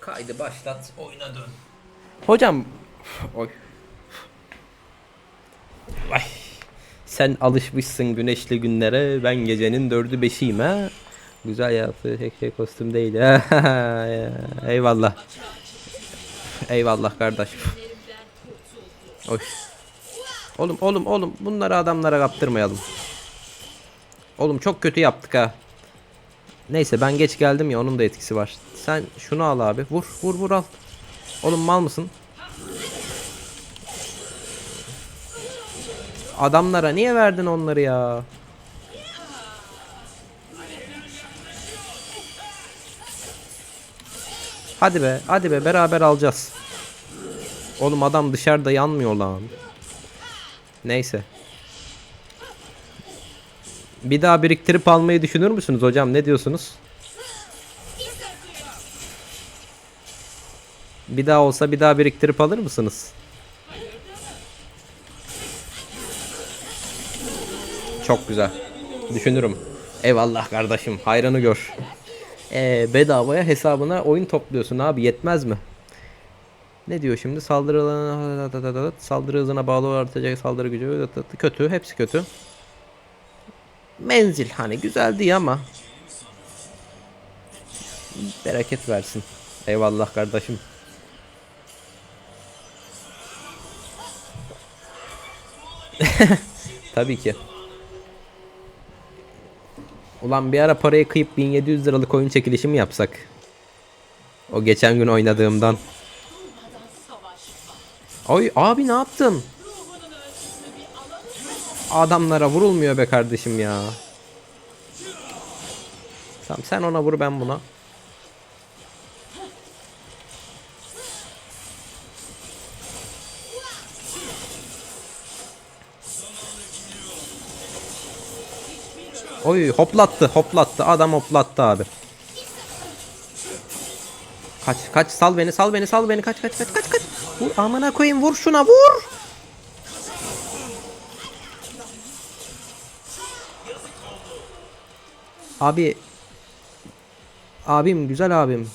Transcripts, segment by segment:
Kaydı başlat, oyuna dön. Hocam, oy. Ay. Sen alışmışsın güneşli günlere, ben gecenin dördü beşiyim ha. Güzel yaptı, tek şey kostüm değil. Eyvallah. Eyvallah kardeş. Oy. Oğlum oğlum oğlum bunları adamlara kaptırmayalım. Oğlum çok kötü yaptık ha. Neyse ben geç geldim ya onun da etkisi var. Sen şunu al abi. Vur vur vur al. Oğlum mal mısın? Adamlara niye verdin onları ya? Hadi be, hadi be beraber alacağız. Oğlum adam dışarıda yanmıyor lan. Neyse. Bir daha biriktirip almayı düşünür müsünüz hocam? Ne diyorsunuz? Bir daha olsa bir daha biriktirip alır mısınız? Çok güzel. Düşünürüm. Eyvallah kardeşim. Hayranı gör. Ee, bedavaya hesabına oyun topluyorsun abi. Yetmez mi? Ne diyor şimdi? Saldırı saldırı hızına bağlı artacak saldırı gücü kötü. Hepsi kötü. Menzil hani güzel değil ama bereket versin. Eyvallah kardeşim. Tabii ki. Ulan bir ara parayı kıyıp 1700 liralık oyun çekilişi mi yapsak? O geçen gün oynadığımdan. Oy abi ne yaptın? Adamlara vurulmuyor be kardeşim ya. Tamam sen ona vur ben buna. Oy hoplattı hoplattı adam hoplattı abi. Kaç kaç sal beni sal beni sal beni kaç kaç kaç kaç kaç. Vur amına koyayım vur şuna vur. Abi Abim güzel abim.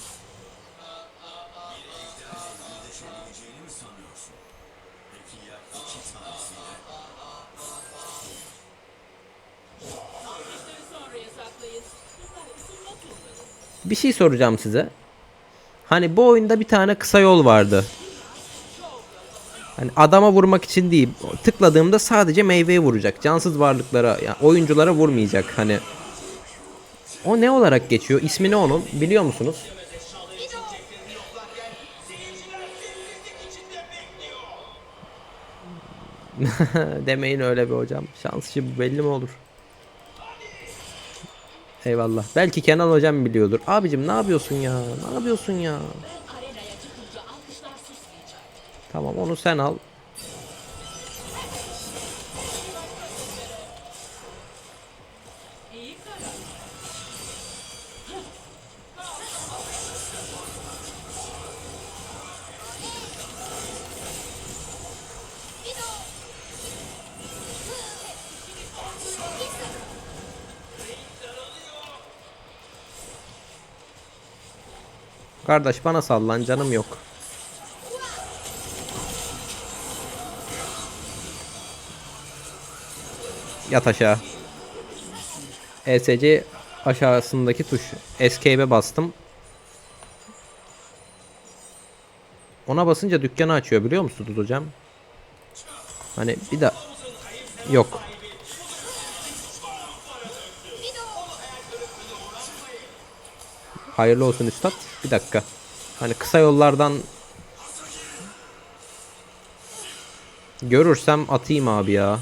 Bir şey soracağım size. Hani bu oyunda bir tane kısa yol vardı. Hani adama vurmak için değil. Tıkladığımda sadece meyveye vuracak. Cansız varlıklara, yani oyunculara vurmayacak. Hani o ne olarak geçiyor? İsmi ne onun? Biliyor musunuz? Demeyin öyle bir hocam. Şansçı bu belli mi olur? Eyvallah. Belki Kenan hocam biliyordur. Abicim ne yapıyorsun ya? Ne yapıyorsun ya? Tamam onu sen al. Kardeş bana sallan canım yok. Yat aşağı. ESC aşağısındaki tuş. Escape'e bastım. Ona basınca dükkanı açıyor biliyor musunuz hocam? Hani bir de yok. Hayırlı olsun üstad. Bir dakika. Hani kısa yollardan görürsem atayım abi ya.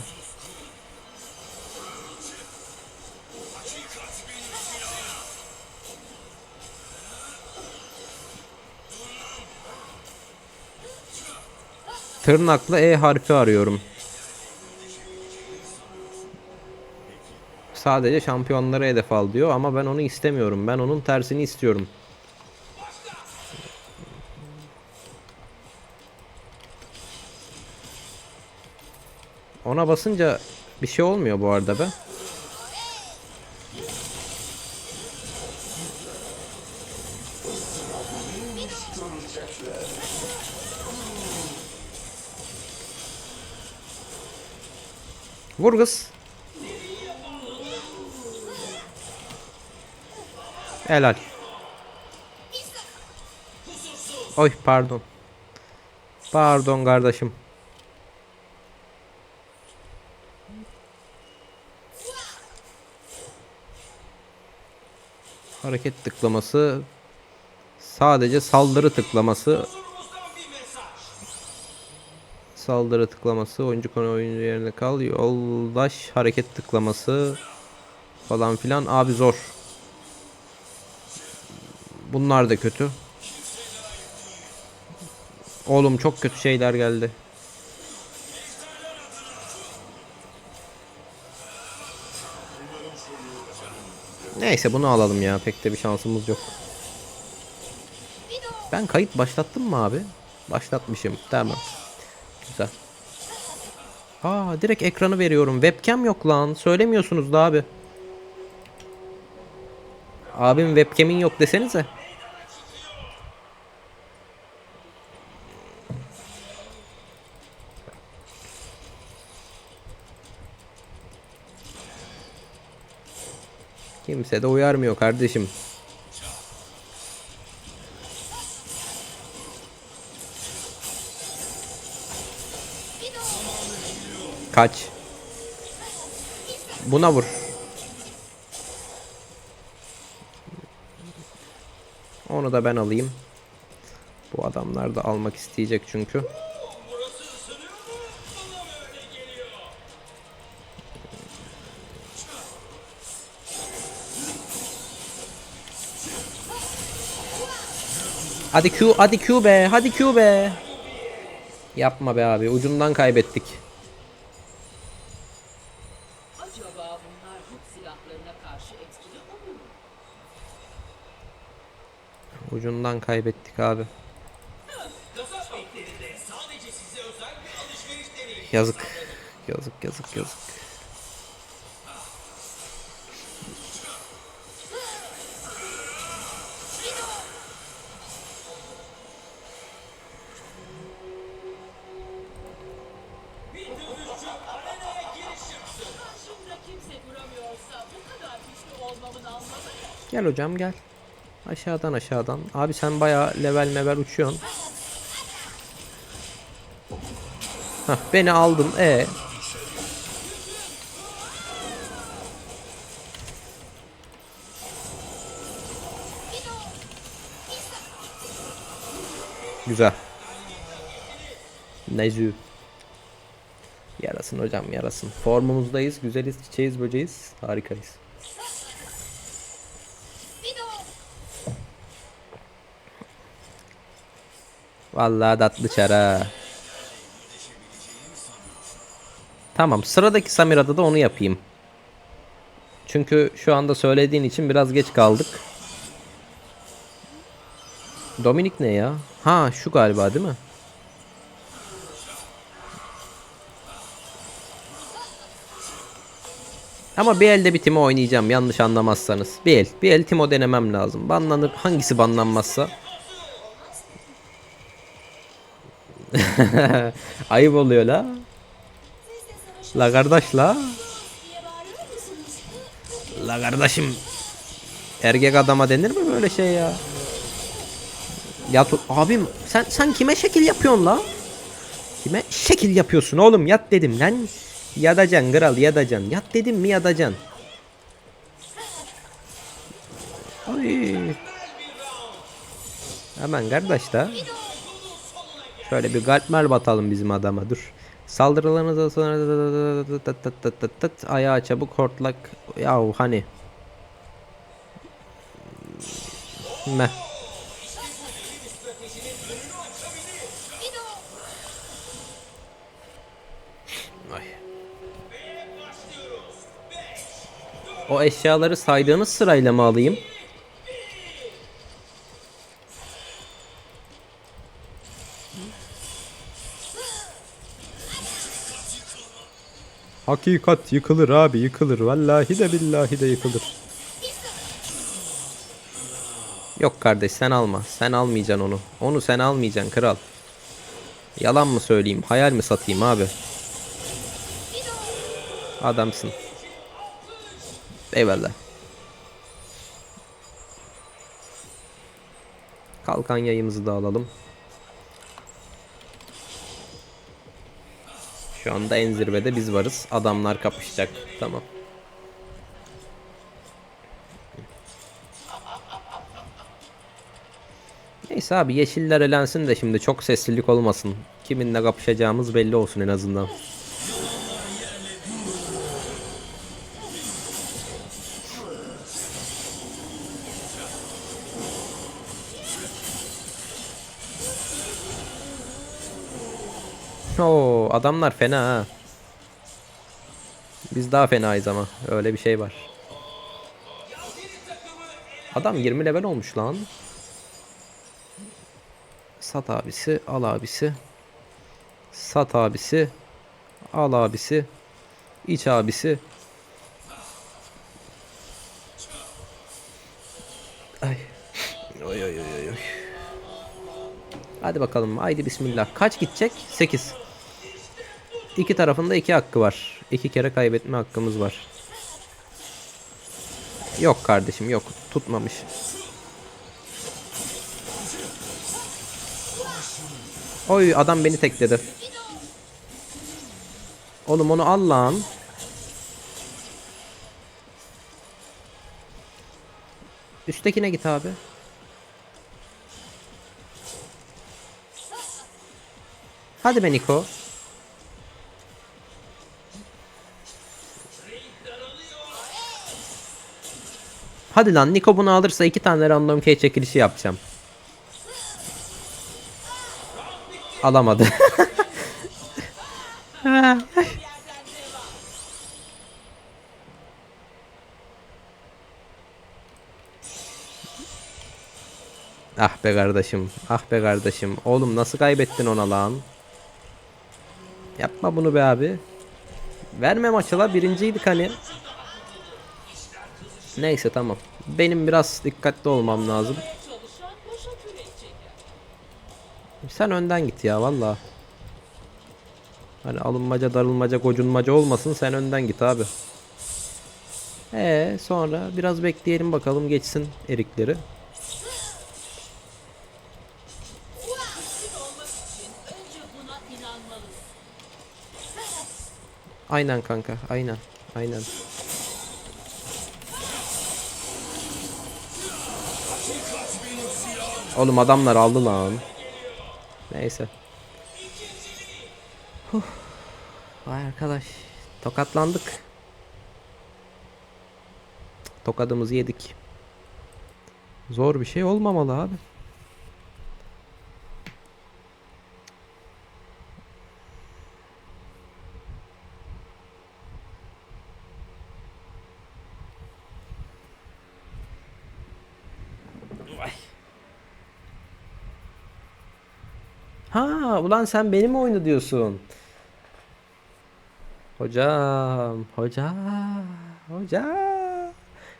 Tırnakla E harfi arıyorum. Sadece şampiyonlara hedef al diyor ama ben onu istemiyorum. Ben onun tersini istiyorum. Ona basınca bir şey olmuyor bu arada be. Vur kız. Helal. Oy pardon. Pardon kardeşim. Hareket tıklaması sadece saldırı tıklaması saldırı tıklaması oyuncu konu oyuncu yerine kal yoldaş hareket tıklaması falan filan abi zor bunlar da kötü oğlum çok kötü şeyler geldi neyse bunu alalım ya pek de bir şansımız yok ben kayıt başlattım mı abi başlatmışım tamam Güzel. Aa direkt ekranı veriyorum. Webcam yok lan. Söylemiyorsunuz da abi. Abim webcam'in yok desenize. Kimse de uyarmıyor kardeşim. Kaç. Buna vur. Onu da ben alayım. Bu adamlar da almak isteyecek çünkü. Hadi Q, hadi Q be, hadi Q be. Yapma be abi, ucundan kaybettik. Ucundan kaybettik abi. Yazık. Yazık yazık yazık. Gel hocam gel. Aşağıdan aşağıdan. Abi sen bayağı level mevel uçuyorsun. Hah beni aldın. E Güzel. Nezü. Yarasın hocam yarasın. Formumuzdayız. Güzeliz, çiçeğiz, böceğiz. Harikayız. Vallahi tatlı çara. Tamam sıradaki Samira'da da onu yapayım. Çünkü şu anda söylediğin için biraz geç kaldık. Dominik ne ya? Ha şu galiba değil mi? Ama bir elde bir Timo oynayacağım yanlış anlamazsanız. Bir el. Bir el Timo denemem lazım. Banlanır. Hangisi banlanmazsa? Ayıp oluyor la. La kardeş la. La kardeşim. Erkek adama denir mi böyle şey ya? Ya abim sen sen kime şekil yapıyorsun la? Kime şekil yapıyorsun oğlum yat dedim lan. Yadacan kral yadacan. Yat dedim mi yadacan. Ay. Hemen kardeş da. Şöyle bir kalp mer batalım bizim adama dur. Saldırılarınızda sonra tıt tıt tıt tıt. ayağa çabuk hortlak. Yahu hani. Meh. Ay. O eşyaları saydığınız sırayla mı alayım? Hakikat yıkılır abi yıkılır. Vallahi de billahi de yıkılır. Yok kardeş sen alma. Sen almayacaksın onu. Onu sen almayacaksın kral. Yalan mı söyleyeyim? Hayal mi satayım abi? Adamsın. Eyvallah. Kalkan yayımızı da alalım. Şu anda en zirvede biz varız. Adamlar kapışacak. Tamam. Neyse abi yeşiller elensin de şimdi çok seslilik olmasın. Kiminle kapışacağımız belli olsun en azından. Adamlar fena ha. Biz daha fenayız ama öyle bir şey var. Adam 20 level olmuş lan. Sat abisi, al abisi. Sat abisi, al abisi. iç abisi. Ay. Oy oy oy oy. Hadi bakalım. Haydi bismillah. Kaç gidecek? 8. İki tarafında iki hakkı var. İki kere kaybetme hakkımız var. Yok kardeşim yok. Tutmamış. Oy adam beni tekledi. Oğlum onu al lan. Üsttekine git abi. Hadi be Niko. Hadi lan Niko bunu alırsa iki tane random key çekilişi yapacağım. Alamadı. ah be kardeşim. Ah be kardeşim. Oğlum nasıl kaybettin ona lan? Yapma bunu be abi. Verme maçı la birinciydik hani. Neyse tamam. Benim biraz dikkatli olmam lazım. Sen önden git ya valla. Hani alınmaca darılmaca gocunmaca olmasın sen önden git abi. Ee sonra biraz bekleyelim bakalım geçsin erikleri. Aynen kanka aynen aynen. Oğlum adamlar aldı lan. Neyse. Huh. Vay arkadaş. Tokatlandık. Tokadımızı yedik. Zor bir şey olmamalı abi. Ha, ulan sen benim oyunu diyorsun. Hocam, hocam, hocam.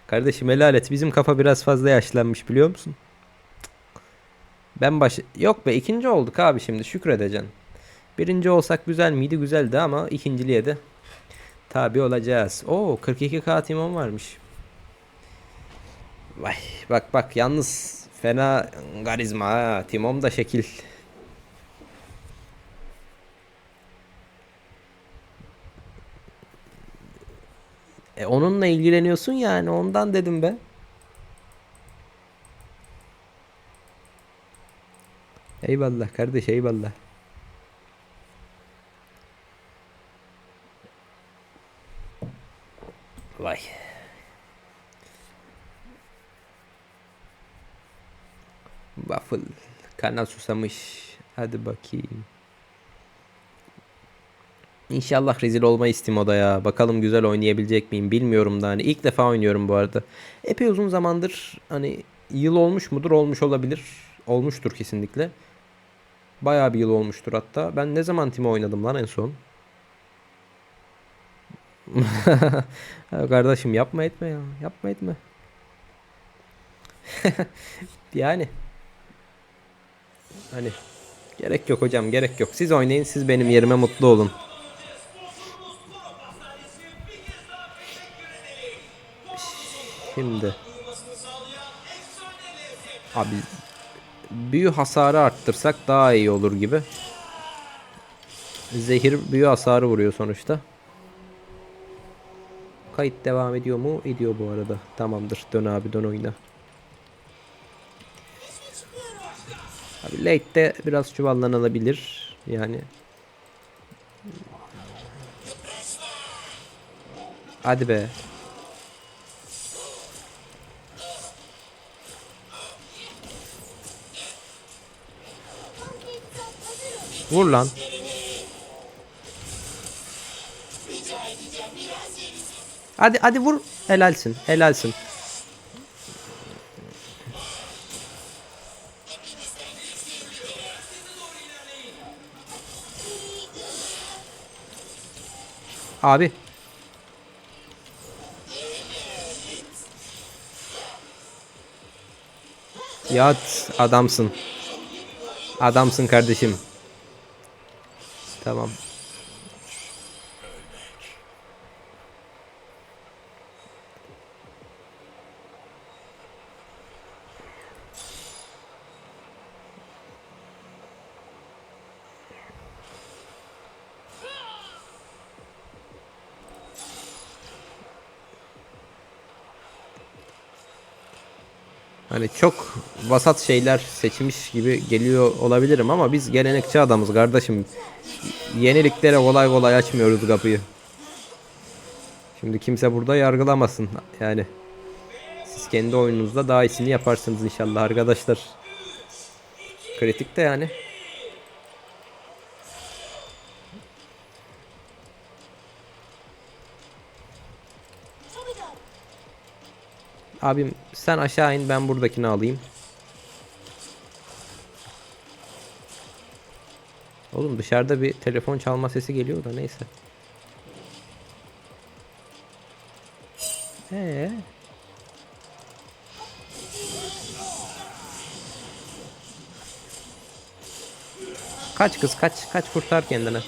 Kardeşim helal et. Bizim kafa biraz fazla yaşlanmış biliyor musun? Ben baş... Yok be ikinci olduk abi şimdi şükredeceksin. Birinci olsak güzel miydi? Güzeldi ama ikinciliğe de tabi olacağız. Oo 42k timon varmış. Vay bak bak yalnız fena karizma ha. Timom da şekil. E onunla ilgileniyorsun yani ondan dedim be. Eyvallah kardeş eyvallah. Vay. Waffle. Kana susamış. Hadi bakayım. İnşallah rezil olmayız Timo'da ya. Bakalım güzel oynayabilecek miyim bilmiyorum da hani ilk defa oynuyorum bu arada. Epey uzun zamandır hani yıl olmuş mudur? Olmuş olabilir. Olmuştur kesinlikle. Bayağı bir yıl olmuştur hatta. Ben ne zaman Timo oynadım lan en son? Kardeşim yapma etme ya. Yapma etme. yani. Hani gerek yok hocam gerek yok. Siz oynayın siz benim yerime mutlu olun. Şimdi. Abi büyü hasarı arttırsak daha iyi olur gibi. Zehir büyü hasarı vuruyor sonuçta. Kayıt devam ediyor mu? Ediyor bu arada. Tamamdır. Dön abi dön oyna. Abi late'de biraz çuvallanabilir. Yani. Hadi be. Vur lan. Hadi hadi vur. Helalsin. Helalsin. Abi. Yat adamsın. Adamsın kardeşim. Tamam. Hani çok vasat şeyler seçmiş gibi geliyor olabilirim ama biz gelenekçi adamız kardeşim. Yeniliklere kolay kolay açmıyoruz kapıyı. Şimdi kimse burada yargılamasın yani. Siz kendi oyununuzda daha iyisini yaparsınız inşallah arkadaşlar. Kritik de yani. Abim sen aşağı in ben buradakini alayım. Oğlum dışarıda bir telefon çalma sesi geliyor da neyse. Ee. Kaç kız kaç kaç kurtar kendini.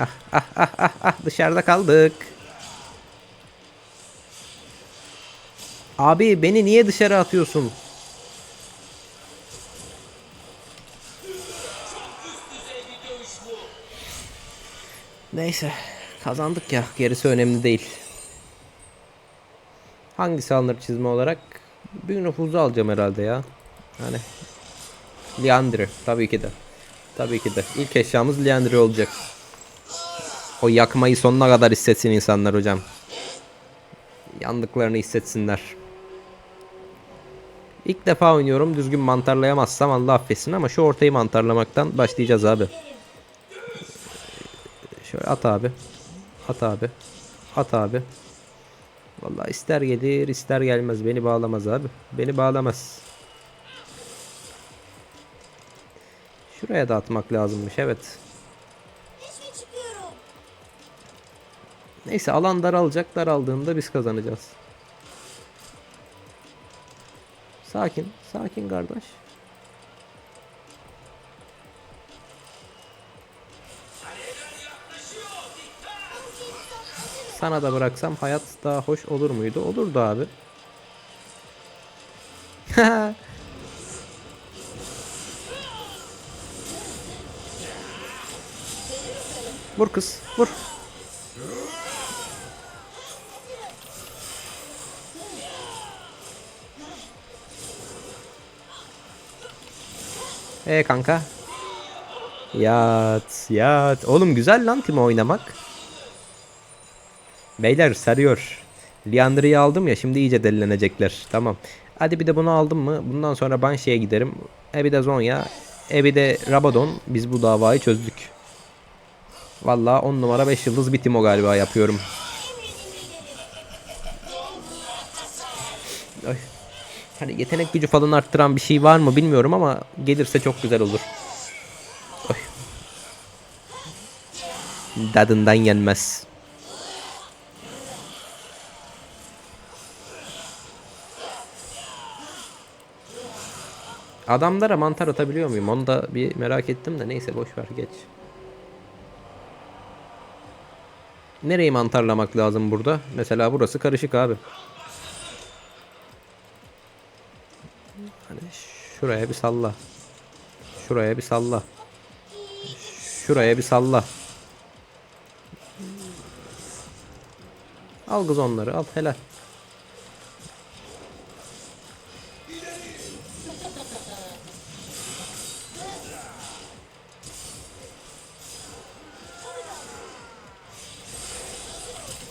Ah ah ah dışarıda kaldık. Abi beni niye dışarı atıyorsun? Neyse kazandık ya gerisi önemli değil. Hangisi alınır çizme olarak? Büyük nüfuzu alacağım herhalde ya. Hani Leandre tabii ki de. Tabii ki de. İlk eşyamız Leandre olacak. O yakmayı sonuna kadar hissetsin insanlar hocam. Yandıklarını hissetsinler. İlk defa oynuyorum. Düzgün mantarlayamazsam Allah affetsin ama şu ortayı mantarlamaktan başlayacağız abi. Şöyle at abi. At abi. At abi. Vallahi ister gelir ister gelmez. Beni bağlamaz abi. Beni bağlamaz. Şuraya da atmak lazımmış evet. Neyse alan daralacak. Daraldığında biz kazanacağız. Sakin. Sakin kardeş. Sana da bıraksam hayat daha hoş olur muydu? Olurdu abi. vur kız, vur. E kanka. Yat, yat. Oğlum güzel lan Timo oynamak. Beyler sarıyor. Liandry'i aldım ya şimdi iyice delilenecekler. Tamam. Hadi bir de bunu aldım mı? Bundan sonra Banshee'ye giderim. E bir de Zonya. E bir de Rabadon. Biz bu davayı çözdük. Vallahi 10 numara 5 yıldız bir Timo galiba yapıyorum. Ay. Hani yetenek gücü falan arttıran bir şey var mı bilmiyorum ama gelirse çok güzel olur. Oy. Dadından yenmez. Adamlara mantar atabiliyor muyum? Onu da bir merak ettim de neyse boş ver geç. Nereyi mantarlamak lazım burada? Mesela burası karışık abi. Hani şuraya bir salla. Şuraya bir salla. Şuraya bir salla. Al kız onları al helal.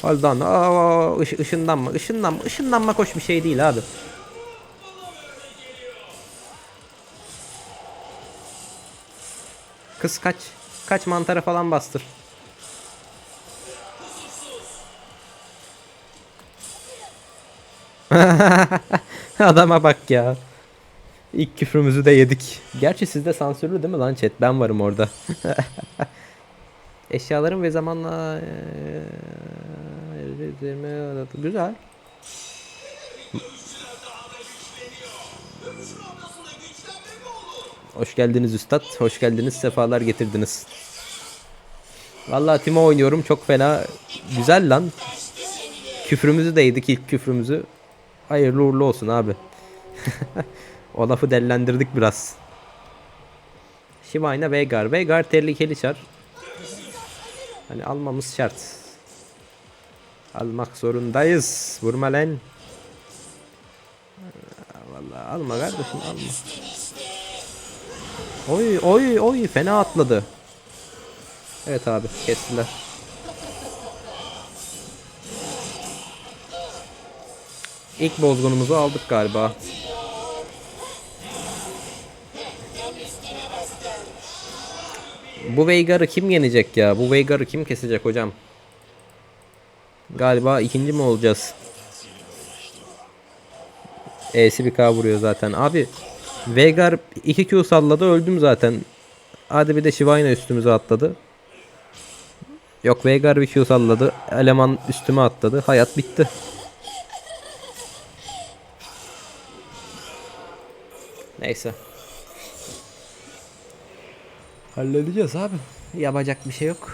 Al lan. Aa, ış, ışınlanma, ışınlanma, ışınlanma hoş bir şey değil abi. Kız kaç. Kaç mantara falan bastır. Adama bak ya. İlk küfrümüzü de yedik. Gerçi sizde sansürlü değil mi lan chat? Ben varım orada. Eşyalarım ve zamanla güzel. Hoş geldiniz üstad. Hoş geldiniz. Sefalar getirdiniz. Vallahi Timo oynuyorum. Çok fena. Güzel lan. Küfrümüzü de yedik ilk küfrümüzü. Hayırlı uğurlu olsun abi. o lafı dellendirdik biraz. Shivayna Veigar. Veigar tehlikeli çar. Hani almamız şart. Almak zorundayız. Vurma lan. Vallahi alma kardeşim alma. Oy oy oy fena atladı. Evet abi kestiler. İlk bozgunumuzu aldık galiba. Bu Veigar'ı kim yenecek ya? Bu Veigar'ı kim kesecek hocam? Galiba ikinci mi olacağız? E'si bir K vuruyor zaten. Abi Veigar 2 Q salladı öldüm zaten. Hadi bir de Shivayna üstümüze atladı. Yok Veigar bir Q salladı. Eleman üstüme atladı. Hayat bitti. Neyse. Halledeceğiz abi. Yapacak bir şey yok.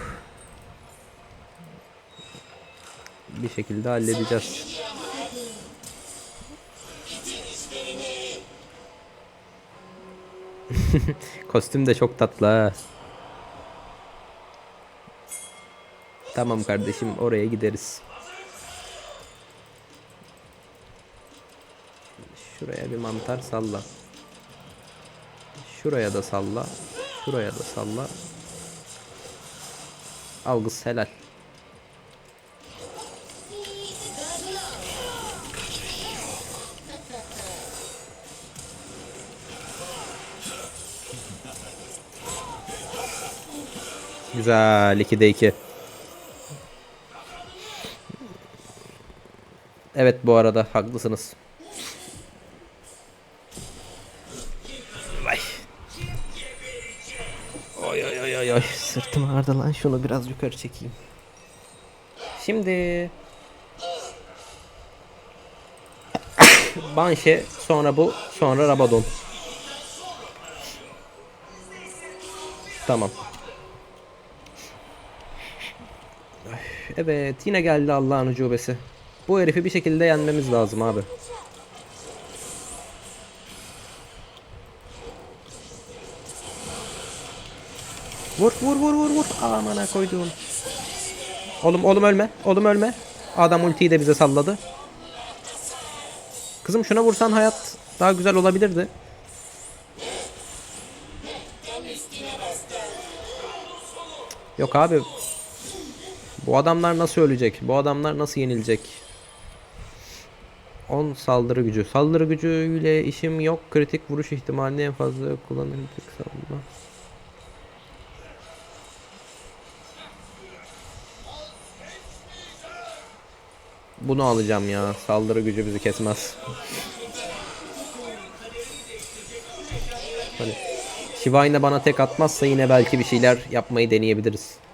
Bir şekilde halledeceğiz. Kostüm de çok tatlı ha. Tamam kardeşim oraya gideriz. Şuraya bir mantar salla. Şuraya da salla. Şuraya da salla. Al kız helal. Güzel 2'de 2. Evet bu arada haklısınız. Vay. Oy oy oy oy oy. Sırtım ağrıdı lan şunu biraz yukarı çekeyim. Şimdi Banşe sonra bu sonra Rabadon. Tamam. Evet yine geldi Allah'ın ucubesi. Bu herifi bir şekilde yenmemiz lazım abi. Vur vur vur vur vur. Amana koyduğum. Oğlum oğlum ölme. Oğlum ölme. Adam ultiyi de bize salladı. Kızım şuna vursan hayat daha güzel olabilirdi. Yok abi. Bu adamlar nasıl ölecek? Bu adamlar nasıl yenilecek? 10 saldırı gücü. Saldırı gücüyle işim yok. Kritik vuruş ihtimalini en fazla kullanırım. Savunma. Bunu alacağım ya. Saldırı gücü bizi kesmez. Hani Shivayna bana tek atmazsa yine belki bir şeyler yapmayı deneyebiliriz.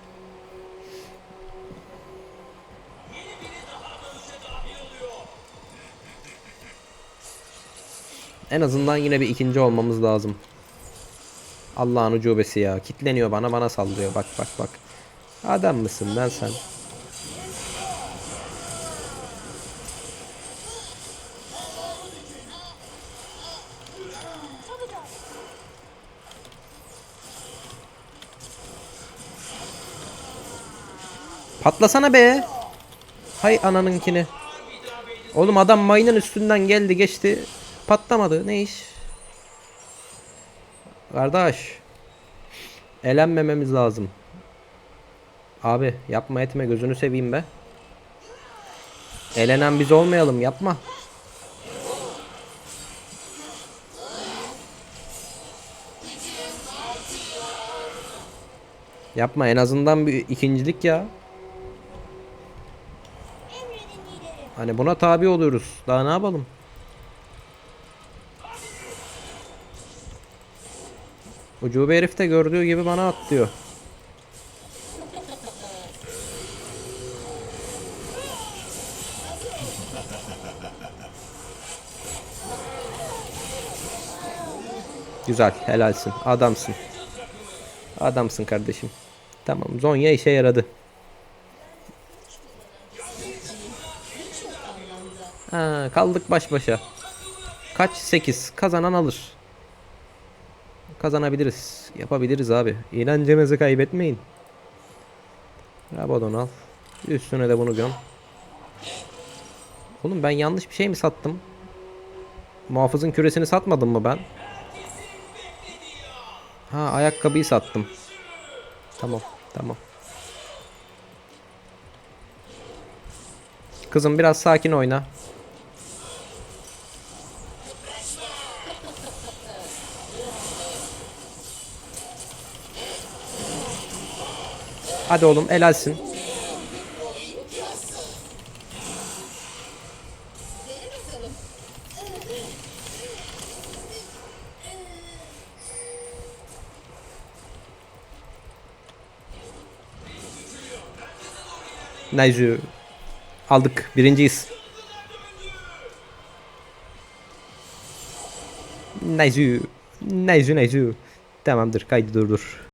En azından yine bir ikinci olmamız lazım. Allah'ın ucubesi ya. Kitleniyor bana bana saldırıyor. Bak bak bak. Adam mısın lan sen? Patlasana be. Hay ananınkini. Oğlum adam mayının üstünden geldi geçti. Patlamadı. Ne iş? Kardeş. Elenmememiz lazım. Abi yapma etme gözünü seveyim be. Elenen biz olmayalım yapma. Yapma en azından bir ikincilik ya. Hani buna tabi oluyoruz. Daha ne yapalım? Ucube herif de gördüğü gibi bana atlıyor. Güzel, helalsin. Adamsın. Adamsın kardeşim. Tamam, Zonya işe yaradı. Ha, kaldık baş başa. Kaç? 8. Kazanan alır. Kazanabiliriz. Yapabiliriz abi. İnancınızı kaybetmeyin. Rabadon al. Üstüne de bunu göm. Oğlum ben yanlış bir şey mi sattım? Muhafızın küresini satmadım mı ben? Ha ayakkabıyı sattım. Tamam tamam. Kızım biraz sakin oyna. Hadi oğlum helalsin. Nice. Aldık. Birinciyiz. Nice. Nice nice. Tamamdır kaydı durdur.